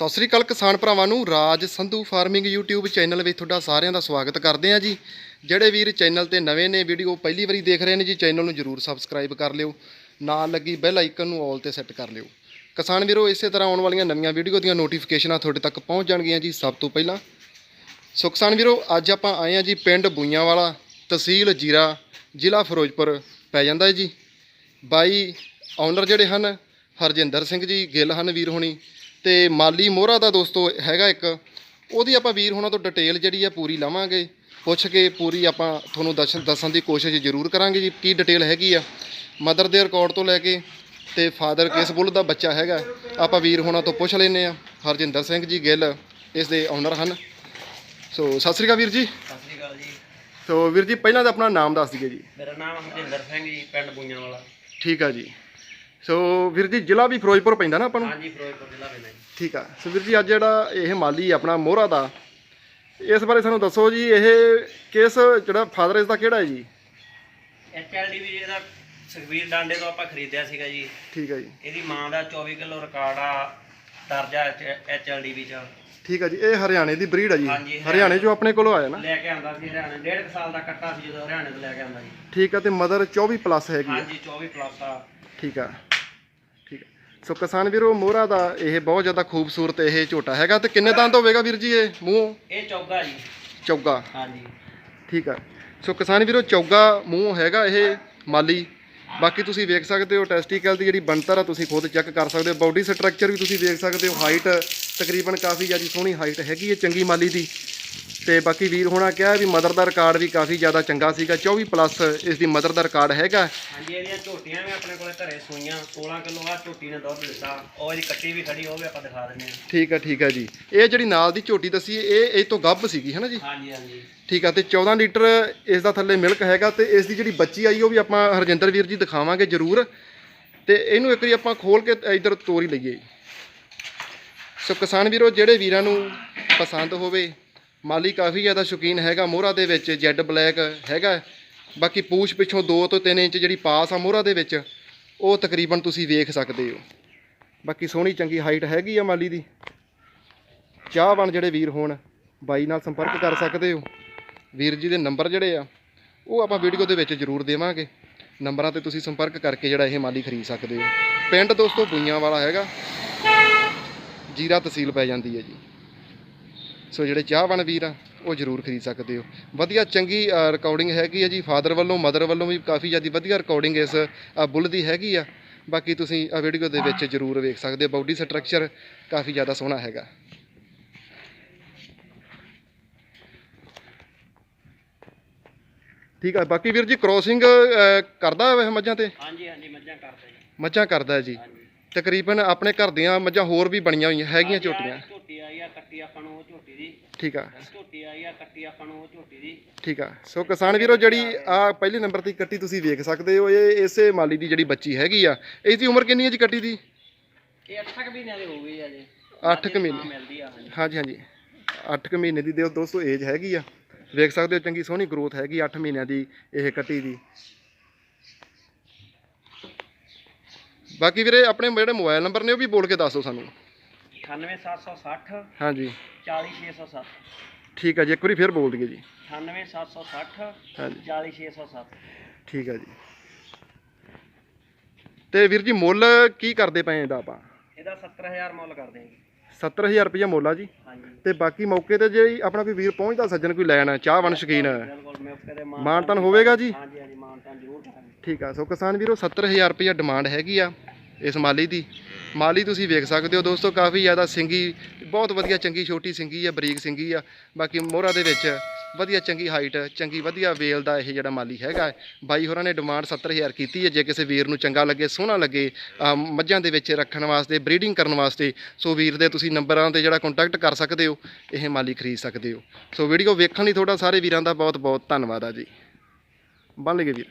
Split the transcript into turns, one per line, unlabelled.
ਸਤਿ ਸ੍ਰੀ ਅਕਾਲ ਕਿਸਾਨ ਭਰਾਵਾਂ ਨੂੰ। Raj Sandhu farming YouTube channel ਵਿੱਚ ਤੁਹਾਡਾ ਸਾਰਿਆਂ ਦਾ ਸਵਾਗਤ ਕਰਦੇ ਹਾਂ ਜੀ। ਜਿਹੜੇ ਵੀਰ ਚੈਨਲ ਤੇ ਨਵੇਂ ਨੇ, ਵੀਡੀਓ ਪਹਿਲੀ ਵਾਰੀ ਦੇਖ ਰਹੇ ਨੇ ਜੀ, ਚੈਨਲ ਨੂੰ ਜਰੂਰ ਸਬਸਕ੍ਰਾਈਬ ਕਰ ਲਿਓ। ਨਾਲ ਲੱਗੀ ਬੈਲ ਆਈਕਨ ਨੂੰ ਆਲ ਤੇ ਸੈੱਟ ਕਰ ਲਿਓ। ਕਿਸਾਨ ਵੀਰੋ, ਇਸੇ ਤਰ੍ਹਾਂ ਆਉਣ ਵਾਲੀਆਂ ਨਵੀਆਂ ਵੀਡੀਓ ਦੀਆਂ ਨੋਟੀਫਿਕੇਸ਼ਨਾਂ ਤੁਹਾਡੇ ਤੱਕ ਪਹੁੰਚ ਜਾਣਗੀਆਂ ਜੀ ਸਭ ਤੋਂ ਪਹਿਲਾਂ। ਸੋ ਕਿਸਾਨ ਵੀਰੋ, ਅੱਜ ਆਪਾਂ ਆਏ ਹਾਂ ਜੀ ਪਿੰਡ ਬੂਈਆਂ ਵਾਲਾ ਤਹਿਸੀਲ ਜੀਰਾ, ਜ਼ਿਲ੍ਹਾ ਫਿਰੋਜ਼ਪੁਰ ਪੈ ਜਾਂਦਾ ਹੈ ਜੀ। ਬਾਈ ਓਨਰ ਜਿਹੜੇ ਹਨ, ਹਰਜਿੰਦਰ ਸਿੰਘ ਜੀ ਗਿੱਲ ਹਨ ਵੀਰ ਹੋਣੀ। ਤੇ ਮਾਲੀ ਮੋਹਰਾ ਦਾ ਦੋਸਤੋ ਹੈਗਾ ਇੱਕ ਉਹਦੀ ਆਪਾਂ ਵੀਰ ਹੋਣਾ ਤੋਂ ਡਿਟੇਲ ਜਿਹੜੀ ਆ ਪੂਰੀ ਲਵਾਂਗੇ। ਪੁੱਛ ਕੇ ਪੂਰੀ ਆਪਾਂ ਤੁਹਾਨੂੰ ਦੱਸਣ ਦੱਸਣ ਦੀ ਕੋਸ਼ਿਸ਼ ਜ਼ਰੂਰ ਕਰਾਂਗੇ ਜੀ ਕੀ ਡਿਟੇਲ ਹੈਗੀ ਆ। ਮਦਰ ਦੇ ਰਿਕਾਰਡ ਤੋਂ ਲੈ ਕੇ ਤੇ ਫਾਦਰ ਕਿਸ ਬੁੱਲ ਦਾ ਬੱਚਾ ਹੈਗਾ ਆਪਾਂ ਵੀਰ ਹੋਣਾ ਤੋਂ ਪੁੱਛ ਲੈਨੇ ਆ। ਹਰਜਿੰਦਰ ਸਿੰਘ ਜੀ ਗਿੱਲ ਇਸ ਦੇ ਓਨਰ ਹਨ। ਸੋ ਸਤਿ ਸ੍ਰੀ ਅਕਾਲ ਵੀਰ ਜੀ।
ਸਤਿ ਸ੍ਰੀ ਅਕਾਲ ਜੀ।
ਸੋ ਵੀਰ ਜੀ ਪਹਿਲਾਂ ਤਾਂ ਆਪਣਾ ਨਾਮ ਦੱਸ ਦਈਏ ਜੀ।
ਮੇਰਾ ਨਾਮ ਹਰਜਿੰਦਰ ਸਿੰਘ ਜੀ ਪਿੰਡ ਬੂਈਆਂ ਵਾਲਾ।
ਠੀਕ ਆ ਜੀ। ਸੋ ਵੀਰ ਜੀ ਜ਼ਿਲ੍ਹਾ ਵੀ ਫਿਰੋਜ਼ਪੁਰ ਪੈਂਦਾ ਨਾ ਆਪਾਂ ਨੂੰ?
ਹਾਂਜੀ ਫਿਰੋਜ਼ਪੁਰ ਜ਼ਿਲ੍ਹਾ ਪੈਂਦਾ ਜੀ।
ਠੀਕ ਆ। ਸੋ ਵੀਰ ਜੀ ਅੱਜ ਜਿਹੜਾ ਇਹ ਮਾਲੀ ਆਪਣਾ ਮੋਹਰਾ ਦਾ ਇਸ ਬਾਰੇ ਸਾਨੂੰ ਦੱਸੋ ਜੀ ਇਹ ਕਿਸ ਜਿਹੜਾ ਫਾਦਰ ਇਸ ਦਾ ਕਿਹੜਾ ਹੈ ਜੀ?
ਐਚਐਲਡੀ ਵੀ ਇਹਦਾ ਸੁਖਵੀਰ ਡਾਂਡੇ ਤੋਂ ਆਪਾਂ ਖਰੀਦਿਆ ਸੀਗਾ ਜੀ।
ਠੀਕ ਹੈ ਜੀ।
ਇਹਦੀ ਮਾਂ ਦਾ 24 ਕਿਲੋ ਰਿਕਾਰਡ ਆ। ਦਰਜਾ ਐਚਐਲਡੀ ਵਿੱਚ।
ਠੀਕ ਹੈ ਜੀ ਇਹ ਹਰਿਆਣੇ ਦੀ ਬਰੀਡ ਹੈ ਜੀ।
ਹਾਂਜੀ, ਹਰਿਆਣੇ
ਹਰਿਆਣੇ ਚੋਂ ਆਪਣੇ ਕੋਲੋਂ ਆਇਆ ਨਾ?
ਲੈ ਕੇ ਆਂਦਾ ਸੀ ਹਰਿਆਣੇ। ਡੇਢ ਕੁ ਸਾਲ ਦਾ ਕੱਟਾ ਸੀ ਜਦੋਂ ਹਰਿਆਣੇ ਤੋਂ ਲੈ ਕੇ ਆਂਦਾ ਜੀ।
ਠੀਕ ਆ ਤੇ ਮਦਰ 24 ਪਲੱਸ ਹੈਗੀ ਆ।
ਹਾਂਜੀ 24 ਪਲੱਸ ਆ।
ਠੀਕ ਆ ਠੀਕ ਆ। ਸੋ ਕਿਸਾਨ ਵੀਰੋ ਮੋਹਰਾ ਦਾ ਇਹ ਬਹੁਤ ਜ਼ਿਆਦਾ ਖੂਬਸੂਰਤ ਇਹ ਝੋਟਾ ਹੈਗਾ ਤੇ ਕਿੰਨੇ ਦੰਦ ਹੋਵੇਗਾ ਵੀਰ ਜੀ ਇਹ ਮੂੰਹ?
ਇਹ ਚੌਗਾ ਜੀ।
ਚੌਗਾ।
ਹਾਂਜੀ।
ਠੀਕ ਆ। ਸੋ ਕਿਸਾਨ ਵੀਰੋ ਚੌਗਾ ਮੂੰਹ ਹੈਗਾ ਇਹ ਮਾਲੀ। ਬਾਕੀ ਤੁਸੀਂ ਵੇਖ ਸਕਦੇ ਹੋ ਟੈਸਟੀਕਲ ਦੀ ਜਿਹੜੀ ਬਣਤਰ ਆ, ਤੁਸੀਂ ਖੁਦ ਚੈੱਕ ਕਰ ਸਕਦੇ ਹੋ। ਬਾਡੀ ਸਟਰਕਚਰ ਵੀ ਤੁਸੀਂ ਵੇਖ ਸਕਦੇ ਹੋ ਹਾਈਟ ਤਕਰੀਬਨ ਕਾਫੀ ਜ਼ਿਆਦਾ ਸੋਹਣੀ ਹਾਈਟ ਹੈਗੀ ਹੈ, ਚੰਗੀ ਮਾਲੀ ਦੀ। ਤੇ ਬਾਕੀ ਵੀਰ ਹੋਣਾ ਕਿਹਾ ਵੀ ਮਦਰ ਦਾ ਰਿਕਾਰਡ ਵੀ ਕਾਫੀ ਜ਼ਿਆਦਾ ਚੰਗਾ ਸੀਗਾ 24 ਪਲੱਸ ਇਸ ਦੀ ਮਦਰ ਦਾ ਰਿਕਾਰਡ ਹੈਗਾ।
ਹਾਂਜੀ ਇਹਦੀਆਂ ਝੋਟੀਆਂ ਵੀ ਆਪਣੇ ਕੋਲੇ ਘਰੇ ਸੂਈਆਂ 16 ਕਿਲੋ ਆ ਝੋਟੀ ਨੇ ਦੁੱਧ ਦਿੱਤਾ। ਉਹ ਇਹਦੀ ਕੱਟੀ ਵੀ ਖੜੀ ਉਹ ਵੀ ਆਪਾਂ ਦਿਖਾ ਦਿੰਦੇ ਹਾਂ।
ਠੀਕ ਆ ਠੀਕ ਆ ਜੀ। ਇਹ ਜਿਹੜੀ ਨਾਲ ਦੀ ਝੋਟੀ ਦੱਸੀ ਇਹ ਇਹ ਤੋਂ ਗੱਭ ਸੀਗੀ ਹੈ ਨਾ ਜੀ?
ਹਾਂਜੀ ਹਾਂਜੀ।
ਠੀਕ ਆ ਤੇ 14 ਲੀਟਰ ਇਸ ਦਾ ਥੱਲੇ ਮਿਲਕ ਹੈਗਾ ਤੇ ਇਸ ਦੀ ਜਿਹੜੀ ਬੱਚੀ ਆਈ ਉਹ ਵੀ ਆਪਾਂ ਹਰਜਿੰਦਰ ਵੀਰ ਜੀ ਦਿਖਾਵਾਂਗੇ ਜ਼ਰੂਰ। ਤੇ ਇਹਨੂੰ ਇੱਕ ਵਾਰੀ ਆਪਾਂ ਖੋਲ ਕੇ ਇਧਰ ਤੋਰ ਹੀ ਲਈਏ। ਸੋ ਕਿਸਾਨ ਵੀਰੋ ਜਿਹੜੇ ਵੀਰਾਂ ਨੂੰ ਪਸੰਦ ਹੋਵੇ ਮਾਲੀ ਕਾਫੀ ਜ਼ਿਆਦਾ ਸ਼ੌਕੀਨ ਹੈਗਾ ਮੋਹਰਾ ਦੇ ਵਿੱਚ ਜੈਡ ਬਲੈਕ ਹੈਗਾ। ਬਾਕੀ ਪੂਛ ਪਿੱਛੋਂ 2 ਤੋਂ 3 ਇੰਚ ਜਿਹੜੀ ਪਾਸ ਆ ਮੋਹਰਾ ਦੇ ਵਿੱਚ, ਉਹ ਤਕਰੀਬਨ ਤੁਸੀਂ ਵੇਖ ਸਕਦੇ ਹੋ। ਬਾਕੀ ਸੋਹਣੀ ਚੰਗੀ ਹਾਈਟ ਹੈਗੀ ਆ ਮਾਲੀ ਦੀ। ਚਾਹ ਚਾਹਵਾਨ ਜਿਹੜੇ ਵੀਰ ਹੋਣ, ਬਾਈ ਨਾਲ ਸੰਪਰਕ ਕਰ ਸਕਦੇ ਹੋ। ਵੀਰ ਜੀ ਦੇ ਨੰਬਰ ਜਿਹੜੇ ਆ, ਉਹ ਆਪਾਂ ਵੀਡੀਓ ਦੇ ਵਿੱਚ ਜ਼ਰੂਰ ਦੇਵਾਂਗੇ। ਨੰਬਰਾਂ ਤੇ ਤੁਸੀਂ ਸੰਪਰਕ ਕਰਕੇ ਜਿਹੜਾ ਇਹ ਮਾਲੀ ਖਰੀਦ ਸਕਦੇ ਹੋ। ਪਿੰਡ ਦੋਸਤੋ ਬੁਈਆਂ ਵਾਲਾ ਹੈਗਾ। ਜੀਰਾ ਤਹਿਸੀਲ ਪੈ ਜਾਂਦੀ ਹੈ ਜੀ। ਸੋ ਜਿਹੜੇ ਚਾਹਵਾਨ ਵੀਰ ਆ ਉਹ ਜ਼ਰੂਰ ਖਰੀਦ ਸਕਦੇ ਹੋ। ਵਧੀਆ ਚੰਗੀ ਰਿਕਾਰਡਿੰਗ ਹੈਗੀ ਹੈ ਜੀ। ਫਾਦਰ ਵੱਲੋਂ ਮਦਰ ਵੱਲੋਂ ਵੀ ਕਾਫੀ ਜ਼ਿਆਦਾ ਵਧੀਆ ਰਿਕਾਰਡਿੰਗ ਇਸ ਬੁੱਲ ਦੀ ਹੈਗੀ ਆ। ਬਾਕੀ ਤੁਸੀਂ ਆ ਵੀਡੀਓ ਦੇ ਵਿੱਚ ਜ਼ਰੂਰ ਵੇਖ ਸਕਦੇ ਹੋ। ਬਾਡੀ ਸਟਰਕਚਰ ਕਾਫੀ ਜ਼ਿਆਦਾ ਸੋਹਣਾ ਹੈਗਾ। ਠੀਕ ਆ। ਬਾਕੀ ਵੀਰ ਜੀ ਕ੍ਰੋਸਿੰਗ ਕਰਦਾ ਵੇ ਮੱਝਾਂ ਤੇ?
ਹਾਂਜੀ ਹਾਂਜੀ ਮੱਝਾਂ ਕਰਦੇ ਜੀ।
ਮੱਝਾਂ ਕਰਦਾ ਹੈ ਜੀ ਤਕਰੀਬਨ ਆਪਣੇ ਘਰ ਦੀਆਂ ਮੱਝਾਂ ਹੋਰ ਵੀ ਬਣੀਆਂ ਹੋਈਆਂ ਹੈਗੀਆਂ
ਹਾਂਜੀ, ਕੱਟੀ ਆਪਾਂ ਨੂੰ ਉਹ ਝੋਟੀ ਦੀ।
ਠੀਕ ਆ।
ਝੋਟੀ ਆਈ ਆ ਕੱਟੀ ਆਪਾਂ ਨੂੰ ਉਹ ਝੋਟੀ ਦੀ।
ਠੀਕ ਆ। ਸੋ ਕਿਸਾਨ ਵੀਰੋ ਜਿਹੜੀ ਆ ਪਹਿਲੇ ਨੰਬਰ ਤੇ ਕੱਟੀ ਤੁਸੀਂ ਵੇਖ ਸਕਦੇ ਹੋ ਇਹ ਇਸੇ ਮਾਲੀ ਦੀ ਜਿਹੜੀ ਬੱਚੀ ਹੈਗੀ ਆ। ਇਸ ਦੀ ਉਮਰ ਕਿੰਨੀ ਹੈ ਜੀ ਕੱਟੀ ਦੀ?
ਇਹ 8 ਕੁ ਮਹੀਨਿਆਂ ਦੀ ਹੋ ਗਈ ਆ ਜੀ।
8 ਕੁ ਮਹੀਨੇ।
ਹਾਂਜੀ।
ਹਾਂਜੀ ਹਾਂਜੀ। 8 ਕੁ ਮਹੀਨੇ ਦੀ ਦਿਓ ਦੋਸਤੋ ਏਜ ਹੈਗੀ ਆ। ਵੇਖ ਸਕਦੇ ਹੋ ਚੰਗੀ ਸੋਹਣੀ ਗਰੋਥ ਹੈਗੀ 8 ਮਹੀਨਿਆਂ ਦੀ ਇਹ ਕੱਟੀ ਦੀ। ਬਾਕੀ ਵੀਰੇ ਆਪਣੇ ਜਿਹੜੇ ਮੋਬਾਈਲ ਨੰਬਰ ਨੇ ਉਹ ਵੀ ਬੋਲ ਕੇ ਦੱਸ ਸਾਨੂੰ।
98760
ਹਾਂਜੀ।
40607
ਠੀਕ ਆ ਜੀ ਇੱਕ ਵਾਰੀ ਫੇਰ ਬੋਲ ਦਈਏ ਜੀ।
98760
ਹਾਂਜੀ।
40607
ਠੀਕ ਆ ਜੀ। ਤੇ ਵੀਰ ਜੀ ਮੁੱਲ ਕੀ ਕਰਦੇ ਪਏ ਇਹਦਾ ਆਪਾਂ?
ਇਹਦਾ 70000 ਮੁੱਲ ਕਰਦੇ ਹਾਂ ਜੀ।
70000 ਰੁਪਇਆ ਮੁੱਲ ਆ ਜੀ। ਤੇ ਬਾਕੀ ਮੌਕੇ ਤੇ ਜੇ ਆਪਣਾ ਕੋਈ ਵੀਰ ਪਹੁੰਚਦਾ ਸੱਜਣ ਕੋਈ ਲੈਣ ਸ਼ਕੀਨ।
ਮੈਂ ਕਦੇ ਮਾਨ
ਮਾਨਤਨ ਹੋਵੇਗਾ ਜੀ?
ਹਾਂਜੀ ਹਾਂਜੀ ਮਾਨਤਾਨ ਜ਼ਰੂਰ
ਠੀਕ ਆ ਸੋ ਕਿਸਾਨ ਵੀਰੋ 70000 ਰੁਪਇਆ ਡਿਮਾਂਡ ਹੈਗੀ ਆ ਇਸ ਮਾਲੀ ਦੀ। ਮਾਲੀ ਤੁਸੀਂ ਵੇਖ ਸਕਦੇ ਹੋ ਦੋਸਤੋ, ਕਾਫੀ ਜ਼ਿਆਦਾ ਸਿੰਗੀ, ਬਹੁਤ ਵਧੀਆ ਚੰਗੀ ਛੋਟੀ ਸਿੰਗੀ ਆ, ਬਰੀਕ ਸਿੰਗੀ ਆ। ਬਾਕੀ ਮੋਹਰਾ ਦੇ ਵਿੱਚ ਵਧੀਆ ਚੰਗੀ ਹਾਈਟ ਚੰਗੀ ਵਧੀਆ ਵੇਲ ਦਾ ਇਹ ਜਿਹੜਾ ਮਾਲੀ ਹੈਗਾ ਬਾਈ ਹੋਰਾਂ ਨੇ ਡਿਮਾਂਡ 70000 ਕੀਤੀ ਹੈ। ਜੇ ਕਿਸੇ ਵੀਰ ਨੂੰ ਚੰਗਾ ਲੱਗੇ, ਸੋਹਣਾ ਲੱਗੇ ਮੱਝਾਂ ਦੇ ਵਿੱਚ ਰੱਖਣ ਵਾਸਤੇ ਬਰੀਡਿੰਗ ਕਰਨ ਵਾਸਤੇ, ਸੋ ਵੀਰ ਦੇ ਤੁਸੀਂ ਨੰਬਰਾਂ ਤੇ ਜਿਹੜਾ ਕੰਟੈਕਟ ਕਰ ਸਕਦੇ ਹੋ, ਇਹ ਮਾਲੀ ਖਰੀਦ ਸਕਦੇ ਹੋ। ਸੋ ਵੀਡੀਓ ਵੇਖਣ ਲਈ ਤੁਹਾਡਾ ਸਾਰੇ ਵੀਰਾਂ ਦਾ ਬਹੁਤ ਬਹੁਤ ਧੰਨਵਾਦ ਆ ਜੀ। ਬਣ ਲਗੇ ਵੀਰ।